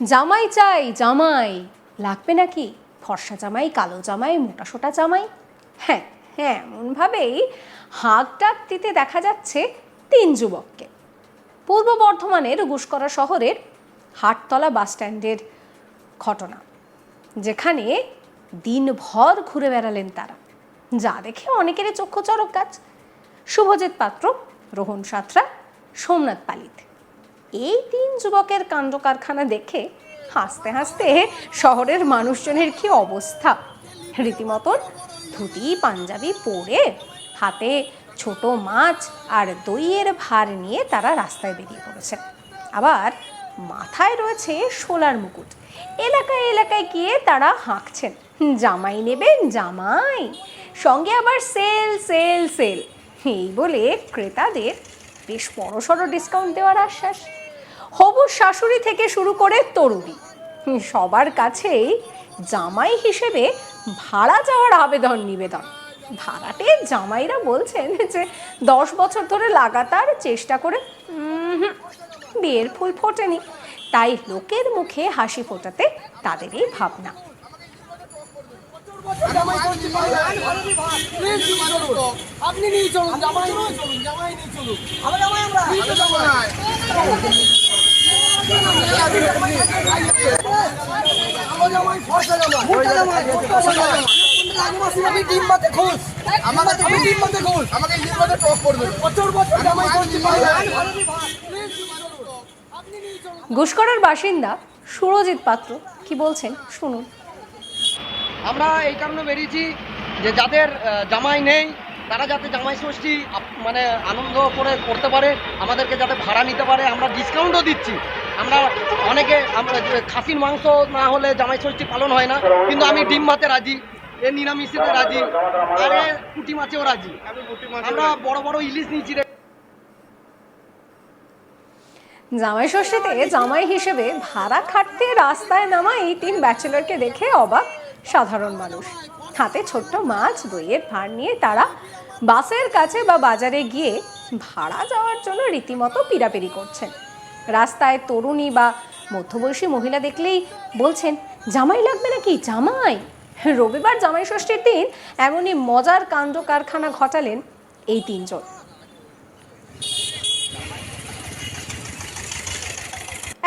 জামাই চাই, জামাই। লাগবে নাকি? ফর্সা জামাই, কালো জামাই, মোটা সোটা জামাই? হ্যাঁ হ্যাঁ এমনভাবেই হাঁক ডাক দিতে দেখা যাচ্ছে তিন যুবককে। পূর্ব বর্ধমানের গুসকরা শহরের হাটতলা বাস স্ট্যান্ডের ঘটনা, যেখানে দিনভর ঘুরে বেড়ালেন তারা। যা দেখে অনেকেরই চক্ষু চরক গাছ। শুভজিৎ পাত্র, রোহন সাঁতরা, সোমনাথ পালিত। এই তিন যুবকের কাণ্ড কারখানা দেখে হাসতে হাসতে শহরের মানুষজনের কি অবস্থা? রীতিমতন ধুতি, পাঞ্জাবি পরে হাতে ছোট মাছ আর দইয়ের ভার নিয়ে তারা রাস্তায় বেরিয়ে পড়েছে। আবার মাথায় রয়েছে সোলার মুকুট। এলাকায় এলাকায় গিয়ে তারা হাঁকছেন। জামাই নেবেন জামাই, সঙ্গে আবার সেল সেল সেল। এই বলে ক্রেতাদের বেশ বড়সড় ডিসকাউন্ট দেওয়ার আশ্বাস। হবু শাশুড়ি থেকে শুরু করে তরুণী। সবার কাছেই জামাই হিসেবে ভাড়া যাওয়ার আবেদন নিবেদন। ভাড়াটে জামাইরা বলছেন যে দশ বছর ধরে লাগাতার চেষ্টা করে বিয়ের ফুল ফোটেনি। তাই লোকের মুখে হাসি ফোটাতে তাদের এই ভাবনা। আপনি নিয়ে চলুন, জামাই নিয়ে চলুন, জামাই নিয়ে চলুন। আমার জামাই আমরা। গুসকরার বাসিন্দা সুরজিৎ পাত্র কি বলছেন? শুনুন। আমরা এই কারণে বেরিয়েছি যে যাদের জামাই নেই, তারা যাতে জামাই ষষ্ঠী মানে আনন্দ করে করতে পারে, আমাদেরকে যাতে ভাড়া নিতে পারে, আমরা ডিসকাউন্টও দিচ্ছি। আমরা অনেকে খাসির মাংস না হলে জামাই ষষ্ঠী পালন হয় না, কিন্তু আমি ডিম ভাতে রাজি, এ নিরামিষিতে রাজি, আরে পুঁটি মাছেও রাজি। আমরা বড় বড় ইলিশ নিচ্ছি রে। জামাই ষষ্ঠীতে জামাই হিসেবে ভাড়া খাটতে রাস্তায় নামা এই তিন ব্যাচেলরকে দেখে অবাক সাধারণ মানুষ। হাতে ছোট্ট মাছ, দইয়ের ভার নিয়ে তারা বাসের কাছে বা বাজারে গিয়ে ভাড়া যাওয়ার জন্য রীতিমতো পিরাপিরি করছেন। রাস্তায় তরুণী বা মধ্যবয়সী মহিলা দেখলেই বলছেন জামাই লাগবে নাকি? জামাই? রবিবার জামাই ষষ্ঠীর দিন এমনই মজার কাণ্ড কারখানা ঘটালেন এই তিনজন।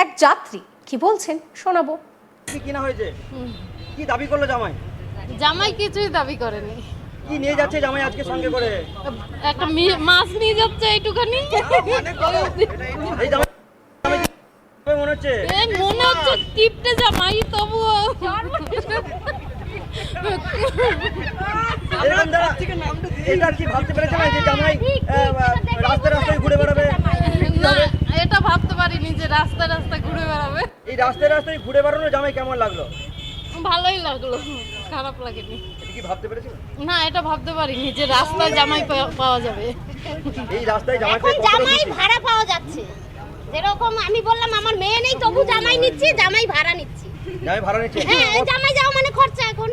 এক যাত্রী কি বলছেন? শোনাবো। কি কিনা হয়েছে? কি দাবি করল জামাই? জামাই কিছুই দাবি করেনি। কি নিয়ে যাচ্ছে জামাই আজকে সঙ্গে করে? একটা মাছ নিয়ে যাচ্ছে এইটুখানি এই জামাই জামাই কি মনে হচ্ছে? এই মনে হচ্ছে কিপটে জামাই এরকম যারা এটা কি ভাবতে পেরেছে না যে জামাই আহ, রাস্তায় রাস্তায় ঘুরে বেড়াবে। না এটা ভাবতে পারিনি যে রাস্তা রাস্তা ঘুরে বেড়াবে। এই রাস্তায় রাস্তায় ঘুরে বেড়ানো জামাই কেমন লাগল? ভালোই লাগল খারাপ লাগেনি। কি ভাবতে পেরেছিল না এটা ভাবতে পারিনি যে রাস্তায় জামাই পাওয়া- যাবে। এই রাস্তায় জামাই? ভাড়া পাওয়া যাচ্ছে। যেরকম আমি বললাম আমার মেয়ে নেই তবু জামাই নিচ্ছি জামাই ভাড়া নিচ্ছি। জামাই ভাড়া নিচ্ছে? হ্যাঁ জামাই যাও মানে খরচা এখন।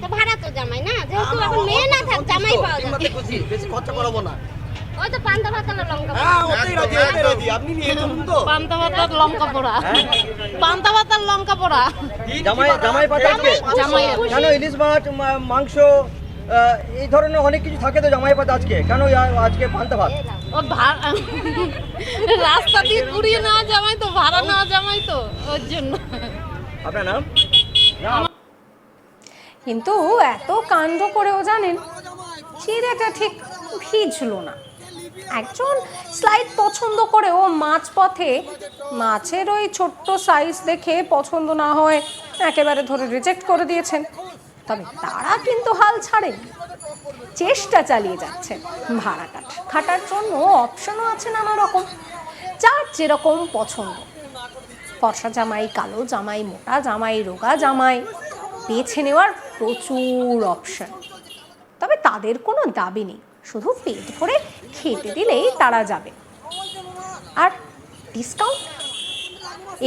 তো ভাড়া তো জামাই না যেহেতু এখন মেয়ে না থাক জামাই পাওয়া যাবে। খুশি বেশি খরচা করাবো না। ওই তো পান্তা লঙ্কা হ্যাঁ ওতেই রাজি ওতেই রাজি আপনি নিয়ে চলুন তো। পান্তা ভাতার লঙ্কা পোড়া। পান্তা ভাতার লঙ্কা পোড়া। জামাই জামাই কেন ইলিশ মাছ মাংস এই ধরনের অনেক কিছু থাকে তো জামাই পাতা আজকে। কেন আজকে পান্তা ভাত? রাস্তা দিয়ে ঘুরিয়ে নেওয়া জামাই তো ভাড়া নেওয়া জামাই তো ওর জন্য। আপনার নাম? কিন্তু এত কাণ্ড করেও জানেন চিড়েটা ঠিক ভিজলো না। একজন স্লাইড পছন্দ করেও মাছ পথে মাছের ওই ছোট্ট সাইজ দেখে পছন্দ না হয় একেবারে ধরে রিজেক্ট করে দিয়েছেন। তবে তারা কিন্তু হাল ছাড়েন। চেষ্টা চালিয়ে যাচ্ছেন ভাড়া কাট খাটার জন্য অপশনও আছে নানা রকম যার যেরকম পছন্দ। ফর্সা জামাই, কালো জামাই, মোটা জামাই, রোগা জামাই, বেছে নেওয়ার প্রচুর অপশন তবে তাদের কোনো দাবি নেই। শুধু পেট ভরে খেতে দিলেই তারা যাবে। আর ডিসকাউন্ট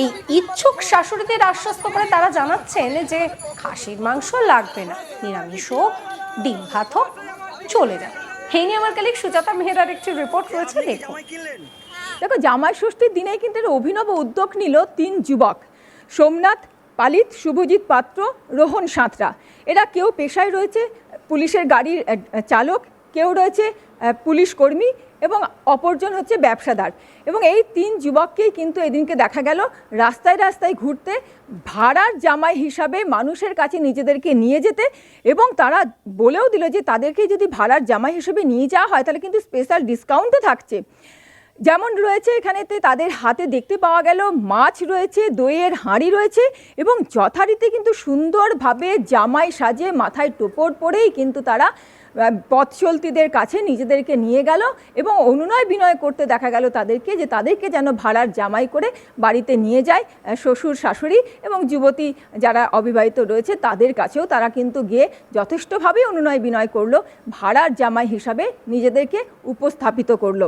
এই ইচ্ছুক শাশুড়িদের আশ্বস্ত করে তারা জানাচ্ছেন যে খাসির মাংস লাগবে না। নিরামিষ হোক ডিম ভাত হোক চলে যায় এই নিয়ে আমার কালিক সুজাতা মেহরার একটি রিপোর্ট রয়েছে দেখুন। দেখো জামাই ষষ্ঠীর দিনে কিন্তু অভিনব উদ্যোগ নিল তিন যুবক। সোমনাথ পালিত শুভজিৎ পাত্র রোহন সাঁতরা। এরা কেউ পেশায় রয়েছে পুলিশের গাড়ির চালক কেউ রয়েছে পুলিশ কর্মী এবং অপরজন হচ্ছে ব্যবসাদার। এবং এই তিন যুবককেই কিন্তু এদিনকে দেখা গেল রাস্তায় রাস্তায় ঘুরতে, ভাড়ার জামাই হিসাবে মানুষের কাছে নিজেদেরকে নিয়ে যেতে এবং তারা বলেও দিল যে তাদেরকে যদি ভাড়ার জামাই হিসেবে নিয়ে যাওয়া হয় তাহলে কিন্তু স্পেশাল ডিসকাউন্টও থাকছে। যেমন রয়েছে এখানেতে তাদের হাতে দেখতে পাওয়া গেল মাছ রয়েছে, দইয়ের হাঁড়ি রয়েছে এবং যথারীতি কিন্তু সুন্দরভাবে জামাই সাজে মাথায় টোপর পরেই কিন্তু তারা পথ চলতিদের কাছে নিজেদেরকে নিয়ে গেল এবং অনুনয় বিনয় করতে দেখা গেল তাদেরকে যে তাদেরকে যেন ভাড়ার জামাই করে বাড়িতে নিয়ে যায় শ্বশুর, শাশুড়ি এবং যুবতী যারা অবিবাহিত রয়েছে তাদের কাছেও তারা কিন্তু গিয়ে যথেষ্টভাবে অনুনয় বিনয় করল, ভাড়ার জামাই হিসাবে নিজেদেরকে উপস্থাপিত করল।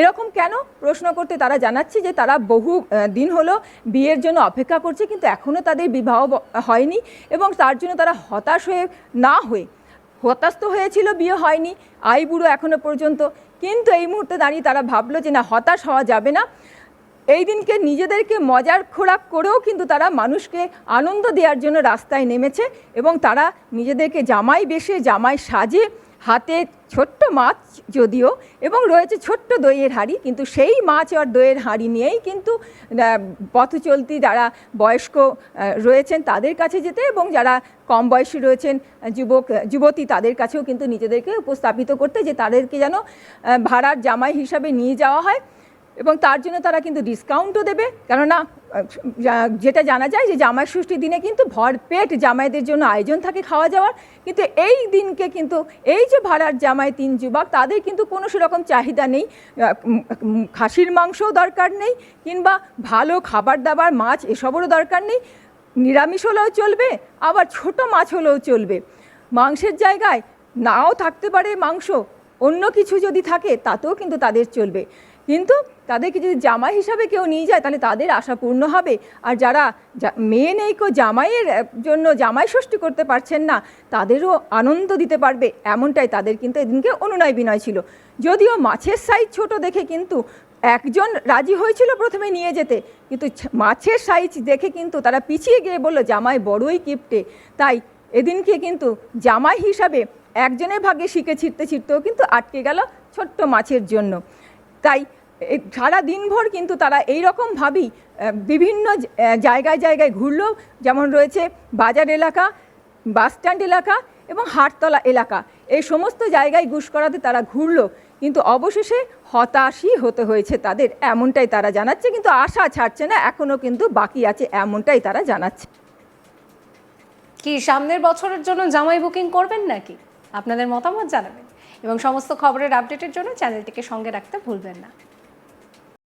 এরকম কেন? প্রশ্ন করতে তারা জানাচ্ছে যে তারা বহু দিন হলো বিয়ের জন্য অপেক্ষা করছে কিন্তু এখনও তাদের বিবাহ হয়নি এবং তার জন্য তারা হতাশ হয়ে, না হয়ে হতাশ তো হয়েছিল, বিয়ে হয়নি, আই বুড়ো এখনও পর্যন্ত। কিন্তু এই মুহূর্তে দাঁড়িয়ে তারা ভাবলো যে না, হতাশ হওয়া যাবে না। এই দিনকে নিজেদেরকে মজার খোরাক করেও কিন্তু তারা মানুষকে আনন্দ দেওয়ার জন্য রাস্তায় নেমেছে এবং তারা নিজেদেরকে জামাই বেশে, জামাই সাজে হাতে ছোট্ট মাছ যদিও, এবং রয়েছে ছোট্ট দইয়ের হাঁড়ি, কিন্তু সেই মাছ আর দইয়ের হাঁড়ি নিয়েই কিন্তু পথ চলতি যারা বয়স্ক রয়েছেন তাদের কাছে যেতে এবং যারা কম বয়সী রয়েছেন যুবক যুবতী তাদের কাছেও কিন্তু নিজেদেরকে উপস্থাপিত করতে যে তাদেরকে যেন ভাড়ার জামাই হিসাবে নিয়ে যাওয়া হয়, এবং তার জন্য তারা কিন্তু ডিসকাউন্টও দেবে। কেননা যেটা জানা যায় যে জামাই ষষ্ঠীর দিনে কিন্তু ভরপেট জামাইদের জন্য আয়োজন থাকে খাওয়া যাওয়ার কিন্তু এই দিনকে কিন্তু, এই যে ভাড়ার জামাই তিন যুবক, তাদের কিন্তু কোনো সেরকম চাহিদা নেই। খাসির মাংসও দরকার নেই, কিংবা ভালো খাবার দাবার, মাছ এসবেরও দরকার নেই। নিরামিষ হলেও চলবে, আবার ছোট মাছ হলেও চলবে। মাংসের জায়গায় নাও থাকতে পারে মাংস, অন্য কিছু যদি থাকে, তাতেও কিন্তু তাদের চলবে। কিন্তু তাদেরকে যদি জামাই হিসাবে কেউ নিয়ে যায়, তাহলে তাদের আশা পূর্ণ হবে। আর যারা মেয়ে নেই কেউ জামাইয়ের জন্য জামাই ষষ্ঠী করতে পারছেন না, তাদেরও আনন্দ দিতে পারবে, এমনটাই তাদের কিন্তু এদিনকে অনুনয় বিনয় ছিল। যদিও মাছের সাইজ ছোট দেখে কিন্তু একজন রাজি হয়েছিল প্রথমে নিয়ে যেতে, কিন্তু মাছের সাইজ দেখে কিন্তু তারা পিছিয়ে গিয়ে বলল, জামাই বড়ই কিপটে। তাই এদিনকে কিন্তু জামাই হিসাবে একজনের ভাগে শিখে ছিটতে ছিটতেও কিন্তু আটকে গেল ছোট্ট মাছের জন্য। তাই সারা দিনভর কিন্তু তারা এই রকমভাবেই বিভিন্ন জায়গায় জায়গায় ঘুরলো। যেমন রয়েছে বাজার এলাকা বাসস্ট্যান্ড এলাকা এবং হাটতলা এলাকা। এই সমস্ত জায়গায় ঘুষ করাতে তারা ঘুরলো। কিন্তু অবশেষে হতাশই হতে হয়েছে তাদের, এমনটাই তারা জানাচ্ছে। কিন্তু আশা ছাড়ছে না এখনও কিন্তু বাকি আছে, এমনটাই তারা জানাচ্ছে। কি সামনের বছরের জন্য জামাই বুকিং করবেন নাকি? আপনাদের মতামত জানাবেন। এবং সমস্ত খবরের আপডেটের জন্য চ্যানেলটিকে সঙ্গে রাখতে ভুলবেন না।